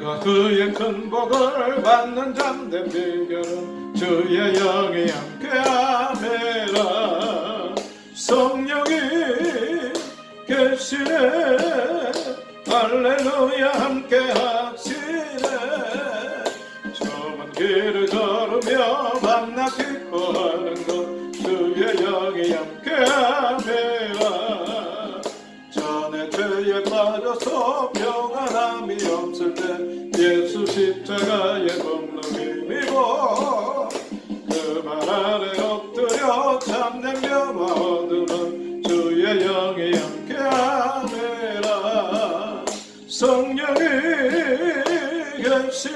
오늘과 그의 큰 복을 받는 잠든 비결은 주의 영이 함께함이라. 성령이 계시네. 할렐루야 함께하시네. 좁은 길을 걸으며 밤낮 기뻐하는 것 주의 영이 함께함 계시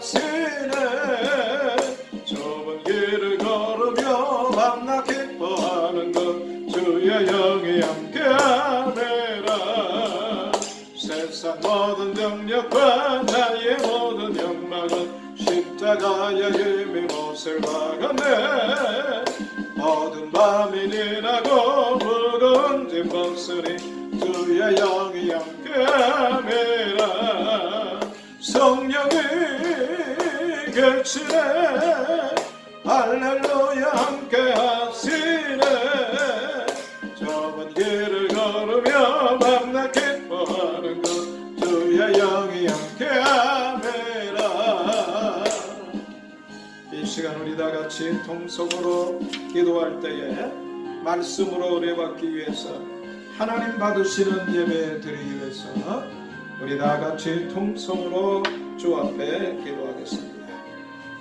함 계시네 할렐루야 함께 하시네 좁은 길을 걸으며 밤낮 기뻐하는 것 주의 영이 함께함이라 이 시간 우리 다 같이 통성으로 기도할 때에 말씀으로 은혜받기 위해서 하나님 받으시는 예배 드리기 위해서 우리 다 같이 통성으로 주 앞에 기도하겠습니다.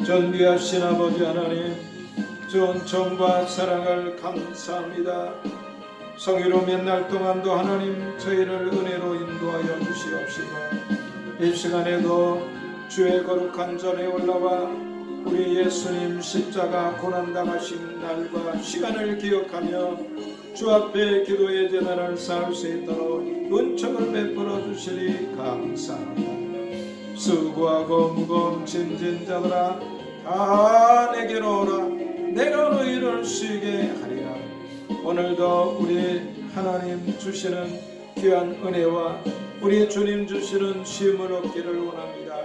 전비하신 아버지 하나님 주 은총과 사랑을 감사합니다. 성의로 몇날 동안도 하나님 저희를 은혜로 인도하여 주시옵시고 이 시간에도 주의 거룩한 전에 올라와 우리 예수님 십자가 고난당하신 날과 시간을 기억하며 주 앞에 기도의 재단을 쌓을 수 있도록 은총을 베풀어 주시니 감사합니다. 수고하고 무거운 짐진 자들아 다 내게로 오라 내가 너희를 쉬게 하리라 오늘도 우리 하나님 주시는 귀한 은혜와 우리 주님 주시는 쉼을 얻기를 원합니다.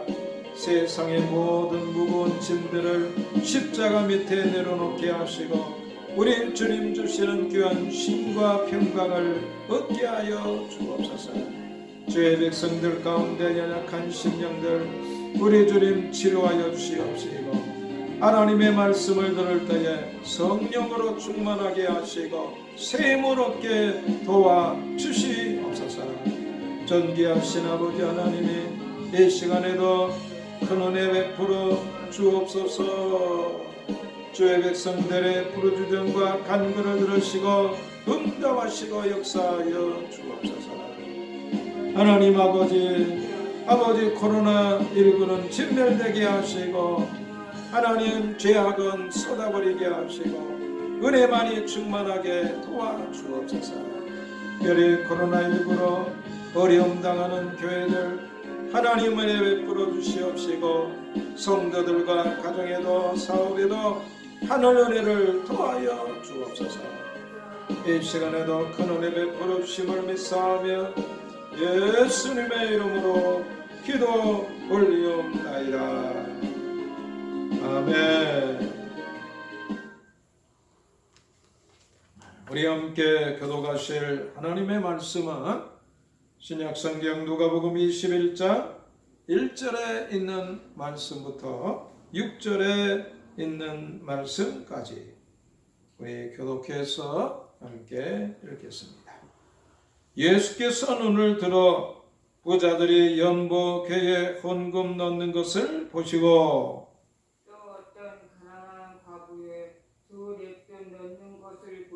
세상의 모든 무거운 짐들을 십자가 밑에 내려놓게 하시고 우리 주님 주시는 귀한 쉼과 평강을 얻게 하여 주옵소서. 주의 백성들 가운데 연약한 심령들 우리 주님 치료하여 주시옵시고 하나님의 말씀을 들을 때에 성령으로 충만하게 하시고 샘을 얻게 도와 주시옵소서. 전기하신 아버지 하나님이 이 시간에도 큰 은혜 베풀어 주옵소서. 주의 백성들의 부르주정과 간구를 들으시고 응답하시고 역사하여 주옵소서. 하나님 아버지, 아버지 코로나 19는 진멸되게 하시고 하나님 죄악은 쏟아버리게 하시고 은혜만이 충만하게 도와주옵소서. 열이 코로나19로 어려움 당하는 교회들 하나님 은혜 베풀어 주시옵시고 성도들과 가정에도 사업에도 하늘 은혜를 도하여 주옵소서. 이 시간에도 큰 은혜 베풀어 주심을 믿사하며 예수님의 이름으로 기도 올리옵나이다. 아멘. 우리 함께 교도가실 하나님의 말씀은 신약성경 누가복음 21장 1절에 있는 말씀부터 6절에 있는 말씀까지 우리 교독해서 함께 읽겠습니다. 예수께서 눈을 들어 부자들이 연보궤에 헌금 넣는 것을 보시고 또 어떤 가난한 과부의 두 랩돈 넣는 것을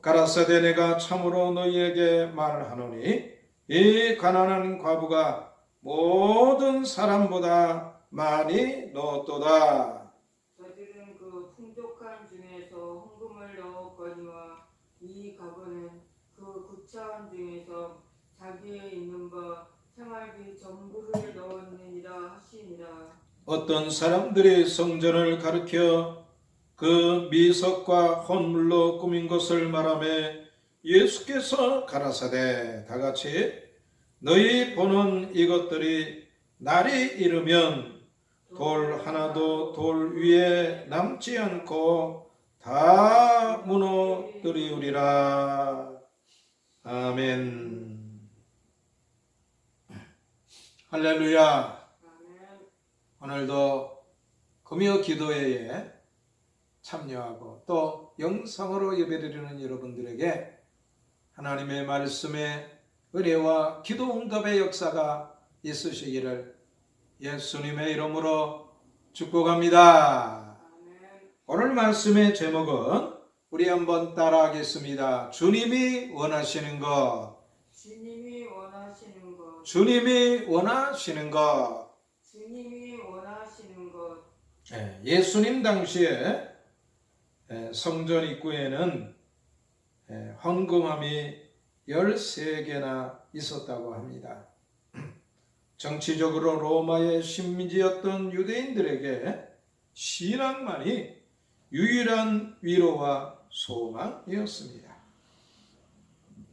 가라사대 내가 참으로 너희에게 말하노니 이 가난한 과부가 모든 사람보다 많이 넣었도다. 저들은 그 풍족한 중에서 헌금을 넣었거니와 이 가부는 그 구차한 중에서 자기의 있는 바 생활비 전부를 넣었느니라 하시니라. 어떤 사람들이 성전을 가리켜 그 미석과 헌물로 꾸민 것을 말하며 예수께서 가라사대 다 같이 너희 보는 이것들이 날이 이르면 돌 하나도 돌 위에 남지 않고 다 무너뜨리우리라 아멘 할렐루야. 오늘도 금요 기도회에 참여하고 또 영상으로 예배드리는 여러분들에게 하나님의 말씀의 은혜와 기도 응답의 역사가 있으시기를 예수님의 이름으로 축복합니다. 오늘 말씀의 제목은 우리 한번 따라하겠습니다. 주님이 원하시는 것, 주님이 원하시는 것, 주님이 원하시는 것. 주님이 원하시는 것, 예, 예수님 당시에 예, 성전 입구에는 예, 헌금함이 13개나 있었다고 합니다. 정치적으로 로마의 식민지였던 유대인들에게 신앙만이 유일한 위로와 소망이었습니다.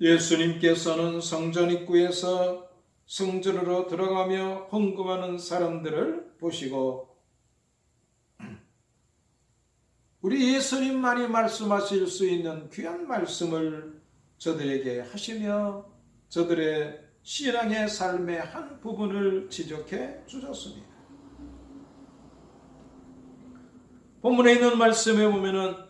예수님께서는 성전 입구에서 성전으로 들어가며 헌금하는 사람들을 보시고 우리 예수님만이 말씀하실 수 있는 귀한 말씀을 저들에게 하시며 저들의 신앙의 삶의 한 부분을 지적해 주셨습니다. 본문에 있는 말씀에 보면은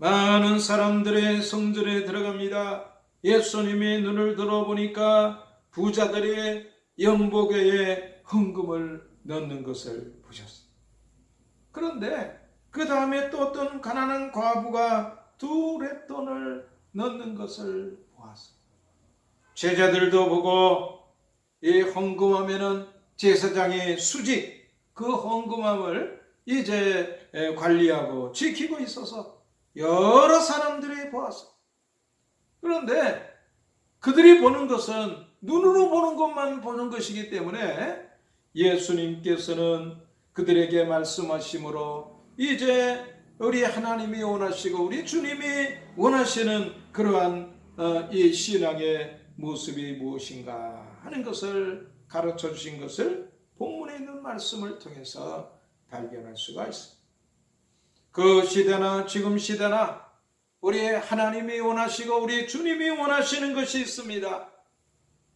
많은 사람들의 성전에 들어갑니다. 예수님이 눈을 들어보니까 부자들의 연복에 헌금을 넣는 것을 보셨습니다. 그런데 그 다음에 또 어떤 가난한 과부가 두 랩돈을 넣는 것을 보았습니다. 제자들도 보고 이 헌금하면은 제사장의 수직 그 헌금함을 이제 관리하고 지키고 있어서 여러 사람들이 보았어. 그런데 그들이 보는 것은 눈으로 보는 것만 보는 것이기 때문에 예수님께서는 그들에게 말씀하심으로 이제 우리 하나님이 원하시고 우리 주님이 원하시는 그러한 어, 이 신앙의 모습이 무엇인가 하는 것을 가르쳐 주신 것을 본문에 있는 말씀을 통해서 발견할 수가 있습니다. 그 시대나 지금 시대나 우리 하나님이 원하시고 우리 주님이 원하시는 것이 있습니다.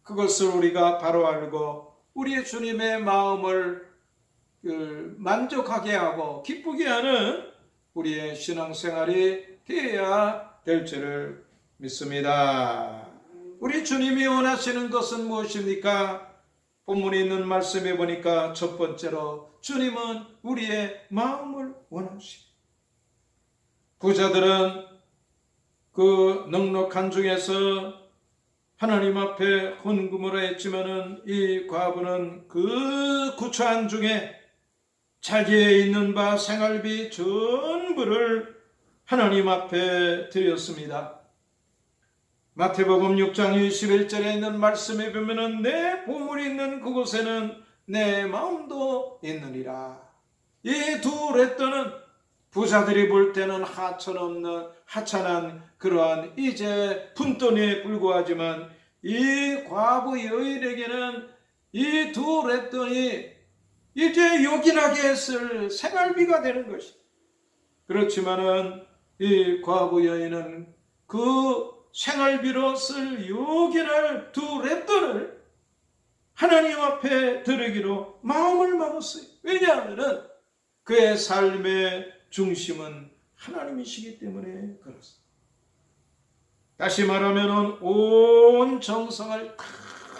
그것을 우리가 바로 알고 우리 주님의 마음을 그 만족하게 하고 기쁘게 하는 우리의 신앙생활이 되어야 될 줄을 믿습니다. 우리 주님이 원하시는 것은 무엇입니까? 본문에 있는 말씀에 보니까 첫 번째로 주님은 우리의 마음을 원하시고 부자들은 그 넉넉한 중에서 하나님 앞에 헌금을 했지만은 이 과부는 그 구차한 중에 자기의 있는 바 생활비 전부를 하나님 앞에 드렸습니다. 마태복음 6장 21절에 있는 말씀에 보면은 내 보물이 있는 그곳에는 내 마음도 있느니라. 이두 렛더는 부자들이 볼 때는 하천없는 하찮은 그러한 이제 푼돈에 불과하지만 이 과부 여인에게는 이 두 렛돈이 이제 요긴하게 쓸 생활비가 되는 것이. 그렇지만은 이 과부 여인은 그 생활비로 쓸 요긴할 두 렛돈을 하나님 앞에 드리기로 마음을 먹었어요. 왜냐하면은 그의 삶의 중심은 하나님이시기 때문에 그렇습니다. 다시 말하면 온 정성을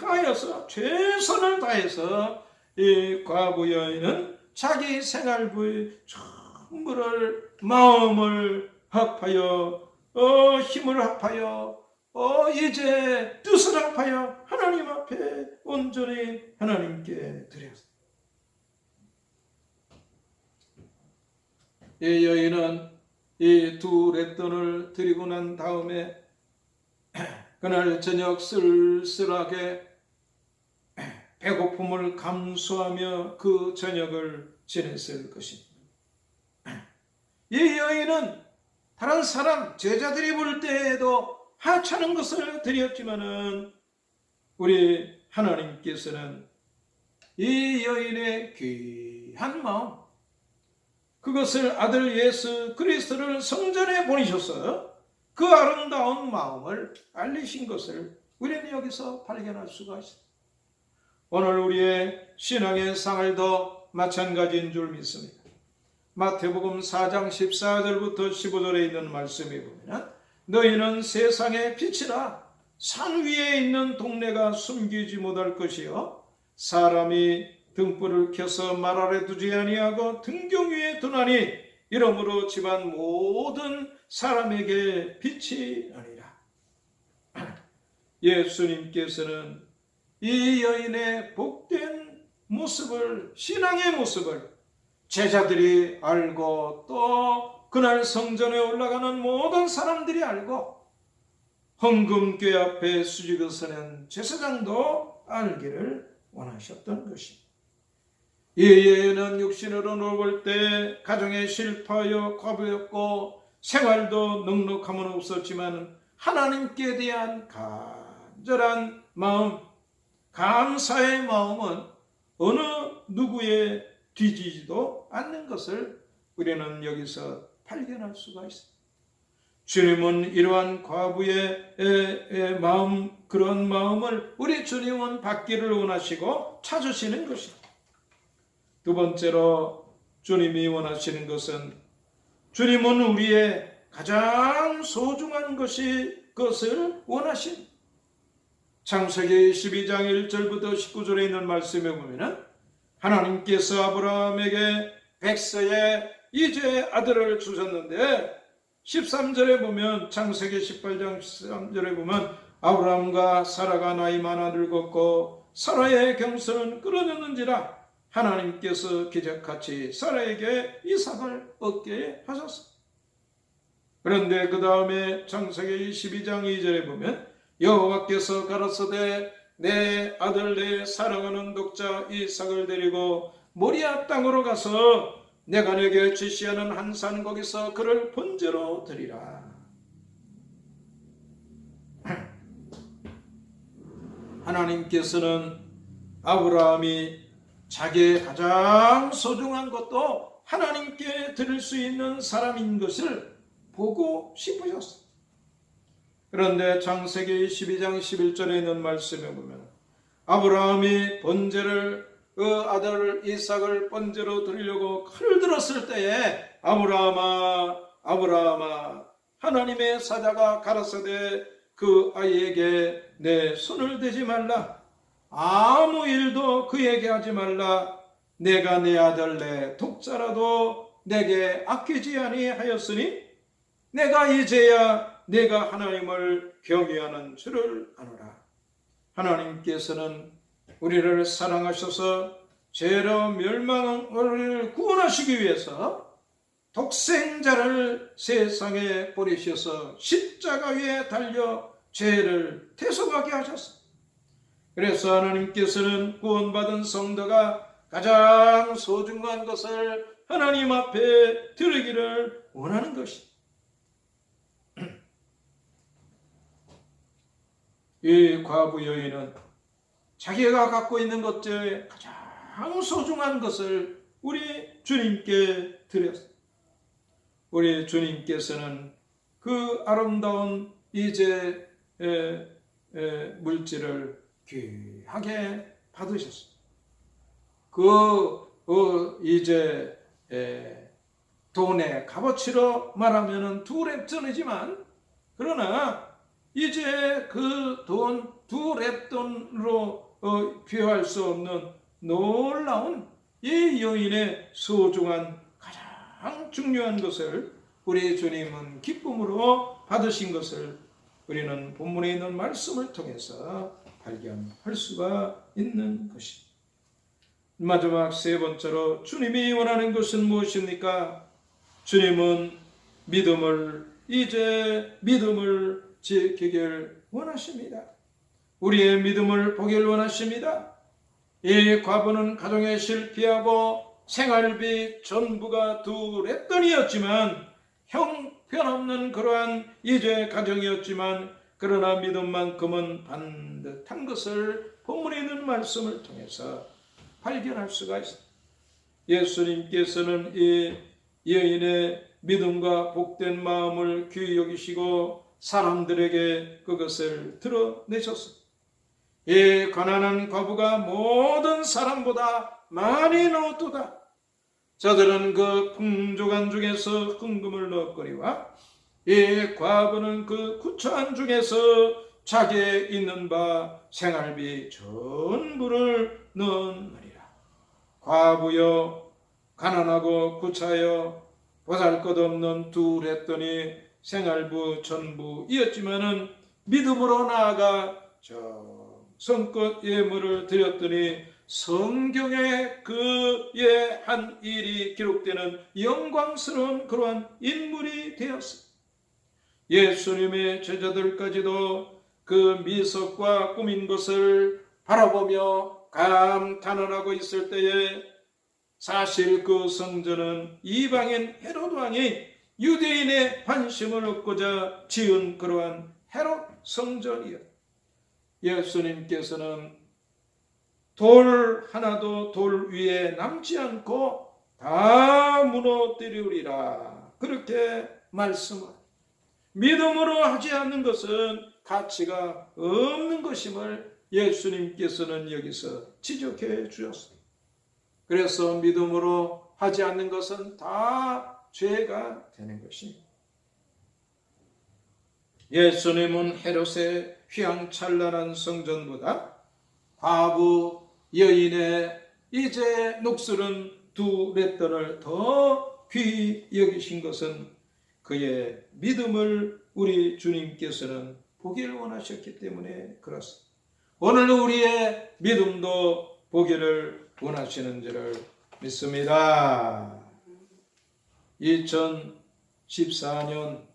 다하여서 최선을 다해서 이 과부 여인은 자기 생활부의 전부를 마음을 합하여 어, 힘을 합하여 어, 이제 뜻을 합하여 하나님 앞에 온전히 하나님께 드렸습니다. 이 여인은 이두 렛돈을 드리고 난 다음에 그날 저녁 쓸쓸하게 배고픔을 감수하며 그 저녁을 지냈을 것입니다. 이 여인은 다른 사람 제자들이 볼 때에도 하찮은 것을 드렸지만은 우리 하나님께서는 이 여인의 귀한 마음 그것을 아들 예수 그리스도를 성전에 보내셔서 그 아름다운 마음을 알리신 것을 우리는 여기서 발견할 수가 있습니다. 오늘 우리의 신앙의 생활도 마찬가지인 줄 믿습니다. 마태복음 4장 14절부터 15절에 있는 말씀에 보면 너희는 세상의 빛이라 산 위에 있는 동네가 숨기지 못할 것이요 사람이 등불을 켜서 말 아래 두지 아니하고 등경 위에 두나니 이러므로 집안 모든 사람에게 빛이 아니라 예수님께서는 이 여인의 복된 모습을 신앙의 모습을 제자들이 알고 또 그날 성전에 올라가는 모든 사람들이 알고 헌금궤 앞에 수직을 서는 제사장도 알기를 원하셨던 것입니다. 예예는 육신으로 놀볼 때 가정에 실파하여 과부였고 생활도 넉넉함은 없었지만 하나님께 대한 간절한 마음, 감사의 마음은 어느 누구의 뒤지지도 않는 것을 우리는 여기서 발견할 수가 있습니다. 주님은 이러한 과부의 마음, 그런 마음을 우리 주님은 받기를 원하시고 찾으시는 것입니다. 두 번째로 주님이 원하시는 것은 주님은 우리의 가장 소중한 것이 그것을 원하신 창세기 12장 1절부터 19절에 있는 말씀에 보면은 하나님께서 아브라함에게 백세에 이제 아들을 주셨는데 13절에 보면 창세기 18장 13절에 보면 아브라함과 사라가 나이 많아 늙었고 사라의 경선은 끊어졌는지라 하나님께서 기적같이 사라에게 이삭을 얻게 하셨습니다. 그런데 그 다음에 창세기 12장 2절에 보면 여호와께서 가라사대 내 아들 내 사랑하는 독자 이삭을 데리고 모리아 땅으로 가서 내가 내게 지시하는 한 산 거기서 그를 번제로 드리라. 하나님께서는 아브라함이 자기의 가장 소중한 것도 하나님께 드릴 수 있는 사람인 것을 보고 싶으셨습니다. 그런데 창세기 12장 11절에 있는 말씀에 보면 아브라함이 번제를 그 아들 이삭을 번제로 드리려고 칼을 들었을 때에 아브라함아 아브라함아 하나님의 사자가 가라사대 그 아이에게 내 손을 대지 말라 아무 일도 그에게 하지 말라 내가 내 아들 내 독자라도 내게 아끼지 아니하였으니 내가 이제야 내가 하나님을 경외하는 줄을 아노라 하나님께서는 우리를 사랑하셔서 죄로 우리를 구원하시기 위해서 독생자를 세상에 보내셔서 십자가 위에 달려 죄를 대속하게 하셨습니다. 그래서 하나님께서는 구원받은 성도가 가장 소중한 것을 하나님 앞에 드리기를 원하는 것입니다. 이 과부 여인은 자기가 갖고 있는 것 중에 가장 소중한 것을 우리 주님께 드렸습니다. 우리 주님께서는 그 아름다운 이제 물질을 귀하게 받으셨습니다. 그 어, 이제 에, 돈의 값어치로 말하면은 두 랩전이지만 그러나 이제 그 돈 두 랩돈으로 어, 비교할 수 없는 놀라운 이 여인의 소중한 가장 중요한 것을 우리 주님은 기쁨으로 받으신 것을 우리는 본문에 있는 말씀을 통해서 발견할 수가 있는 것입니다. 마지막 세 번째로 주님이 원하는 것은 무엇입니까? 주님은 믿음을 이제 믿음을 지키길 원하십니다. 우리의 믿음을 보길 원하십니다. 이 과부는 가정에 실패하고 생활비 전부가 두랬더니였지만 형편없는 그러한 이제 가정이었지만 그러나 믿음만큼은 반듯한 것을 본문에 있는 말씀을 통해서 발견할 수가 있습니다. 예수님께서는 이 여인의 믿음과 복된 마음을 귀히 여기시고 사람들에게 그것을 드러내셨습니다. 이 가난한 과부가 모든 사람보다 많이 넣었도다. 저들은 그 풍족한 중에서 흥금을 넣거리와 이 과부는 그 구차한 중에서 자기에 있는 바 생활비 전부를 넣느니라. 과부여 가난하고 구차여 보잘것없는 둘했더니 생활부 전부 이었지만은 믿음으로 나아가 저 성껏 예물을 드렸더니 성경에 그의 한 일이 기록되는 영광스러운 그러한 인물이 되었습니다. 예수님의 제자들까지도 그 미석과 꾸민 것을 바라보며 감탄을 하고 있을 때에 사실 그 성전은 이방인 헤롯 왕이 유대인의 관심을 얻고자 지은 그러한 헤롯 성전이었다. 예수님께서는 돌 하나도 돌 위에 남지 않고 다 무너뜨리리라 그렇게 말씀을 믿음으로 하지 않는 것은 가치가 없는 것임을 예수님께서는 여기서 지적해 주셨습니다. 그래서 믿음으로 하지 않는 것은 다 죄가 되는 것입니다. 예수님은 헤롯의 휘황찬란한 성전보다 과부 여인의 이제 녹슬은 두 렛돈을 더 귀히 여기신 것은 그의 믿음을 우리 주님께서는 보기를 원하셨기 때문에 그렇습니다. 오늘 우리의 믿음도 보기를 원하시는 줄을 믿습니다. 2014년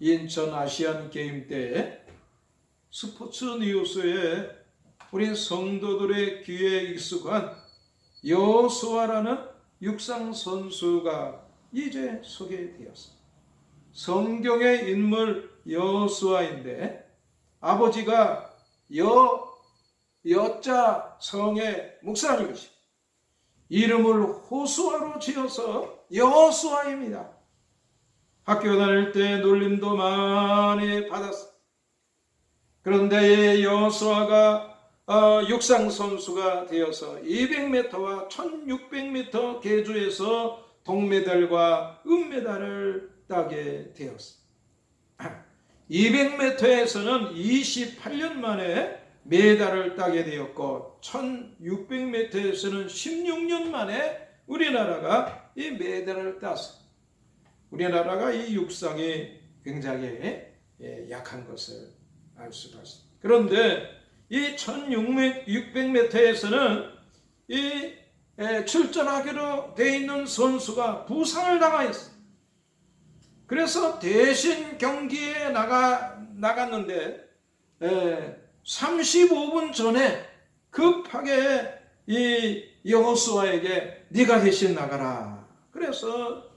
인천 아시안 게임 때 스포츠 뉴스에 우리 성도들의 귀에 익숙한 여수아라는 육상 선수가 이제 소개되었습니다. 성경의 인물 여수아인데 아버지가 여 여자 성의 목사님이시. 이름을 호수아로 지어서 여수아입니다. 학교 다닐 때 놀림도 많이 받았어. 그런데 여수아가 어, 육상 선수가 되어서 200m와 1600m 계주에서 동메달과 은메달을 따게 되었어. 200m에서는 28년 만에 메달을 따게 되었고 1600m에서는 16년 만에 우리나라가 이 메달을 땄어. 우리나라가 이 육상이 굉장히 예, 약한 것을 알 수가 있습니다. 그런데 이 1600m에서는 이 예, 출전하기로 돼 있는 선수가 부상을 당하였어. 그래서 대신 경기에 나가 나갔는데 예, 35분 전에 급하게 이 여호수아에게 네가 대신 나가라. 그래서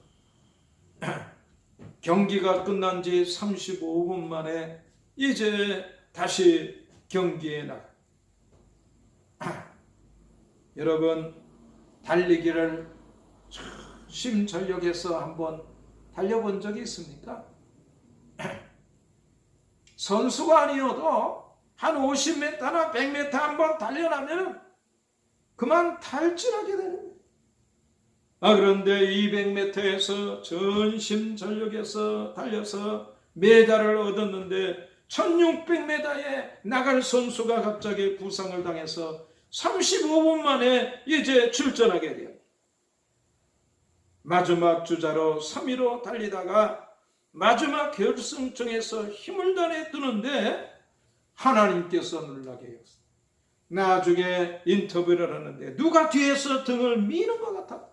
경기가 끝난 지 35분 만에 이제 다시 경기에 나가. 여러분 달리기를 심전력해서 한번 달려본 적이 있습니까? 선수가 아니어도 한 50m나 100m 한번 달려나면 그만 탈진하게 되는. 아, 그런데 200m에서 전심전력에서 달려서 메달을 얻었는데 1600m에 나갈 선수가 갑자기 부상을 당해서 35분 만에 이제 출전하게 돼요. 마지막 주자로 3위로 달리다가 마지막 결승점에서 힘을 다해 뜨는데 하나님께서 놀라게 하셨어요. 나중에 인터뷰를 하는데 누가 뒤에서 등을 미는 것 같아.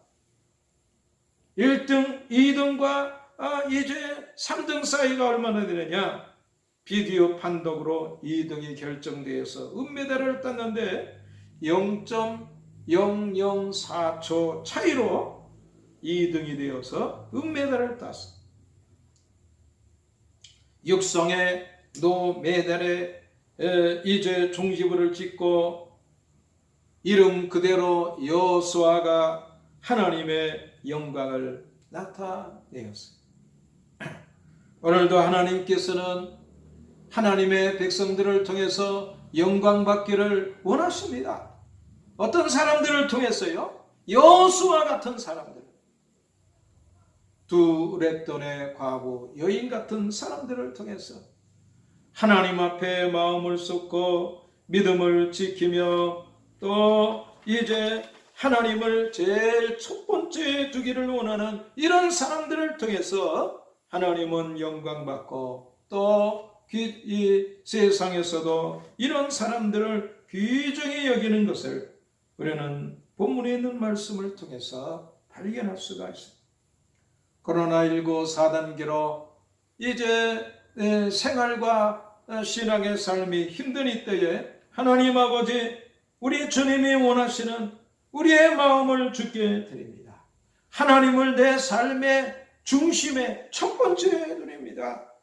1등, 2등과 아, 이제 3등 사이가 얼마나 되느냐? 비디오 판독으로 2등이 결정되어서 은메달을 땄는데 0.004초 차이로 2등이 되어서 은메달을 땄어. 육성의 노메달에 에, 이제 종지부를 찍고 이름 그대로 여수아가 하나님의 영광을 나타내었어요. 오늘도 하나님께서는 하나님의 백성들을 통해서 영광 받기를 원하십니다. 어떤 사람들을 통해서요? 여수와 같은 사람들. 두 랩돈의 과부 여인 같은 사람들을 통해서 하나님 앞에 마음을 쏟고 믿음을 지키며 또 이제 하나님을 제일 첫 번째 두기를 원하는 이런 사람들을 통해서 하나님은 영광 받고 또 이 세상에서도 이런 사람들을 귀중히 여기는 것을 우리는 본문에 있는 말씀을 통해서 발견할 수가 있습니다. 코로나19 4단계로 이제 에, 생활과 어, 신앙의 삶이 힘든 이때에 하나님 아버지 우리 주님이 원하시는 우리의 마음을 주께 드립니다. 하나님을 내 삶의 중심의 첫 번째 드립니다.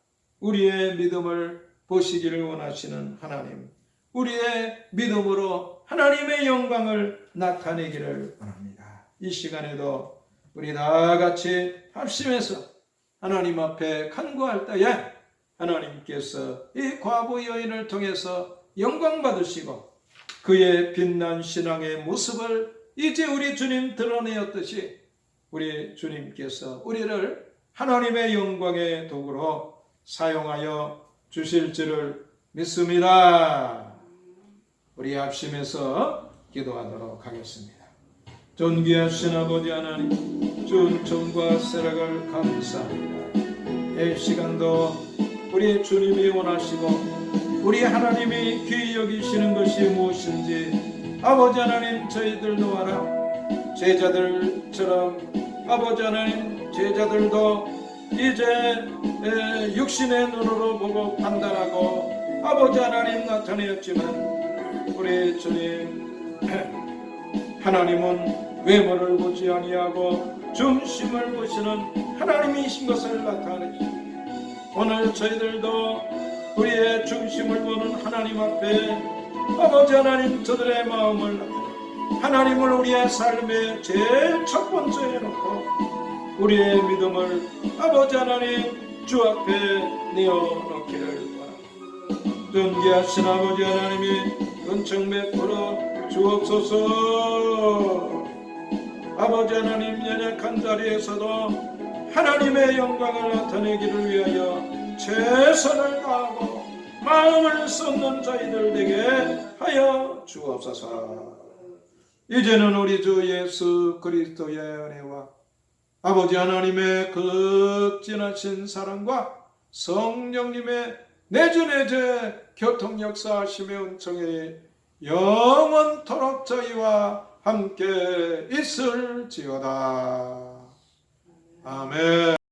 우리의 믿음을 보시기를 원하시는 하나님, 우리의 믿음으로 하나님의 영광을 나타내기를 원합니다. 이 시간에도 우리 다 같이 합심해서 하나님 앞에 간구할 때에 하나님께서 이 과부 여인을 통해서 영광 받으시고 그의 빛난 신앙의 모습을 이제 우리 주님 드러내었듯이 우리 주님께서 우리를 하나님의 영광의 도구로 사용하여 주실 줄을 믿습니다. 우리 합심해서 기도하도록 하겠습니다. 존귀하신 아버지 하나님, 주 은총과 세락을 감사합니다. 이 시간도 우리 주님이 원하시고 우리 하나님이 귀히 여기시는 것이 무엇인지 아버지 하나님 저희들도 알아 제자들처럼 아버지 하나님 제자들도 이제 에, 육신의 눈으로 보고 판단하고 아버지 하나님 나타내었지만 우리 주님 하나님은 외모를 보지 아니하고 중심을 보시는 하나님이신 것을 나타내시고 오늘 저희들도 우리의 중심을 보는 하나님 앞에 아버지 하나님 저들의 마음을 하나님을 우리의 삶의 제일 첫 번째에 놓고 우리의 믿음을 아버지 하나님 주 앞에 내어놓기를 바랍니다. 존귀하신 아버지 하나님이 은총 베풀어 주옵소서 아버지 하나님 연약한 자리에서도 하나님의 영광을 나타내기를 위하여 최선을 다하고 마음을 쏟는 저희들 되게 하여 주옵소서. 이제는 우리 주 예수 그리스도의 은혜와 아버지 하나님의 극진하신 사랑과 성령님의 내주내제 교통 역사하심의 은총이 영원토록 저희와 함께 있을지어다. 아멘.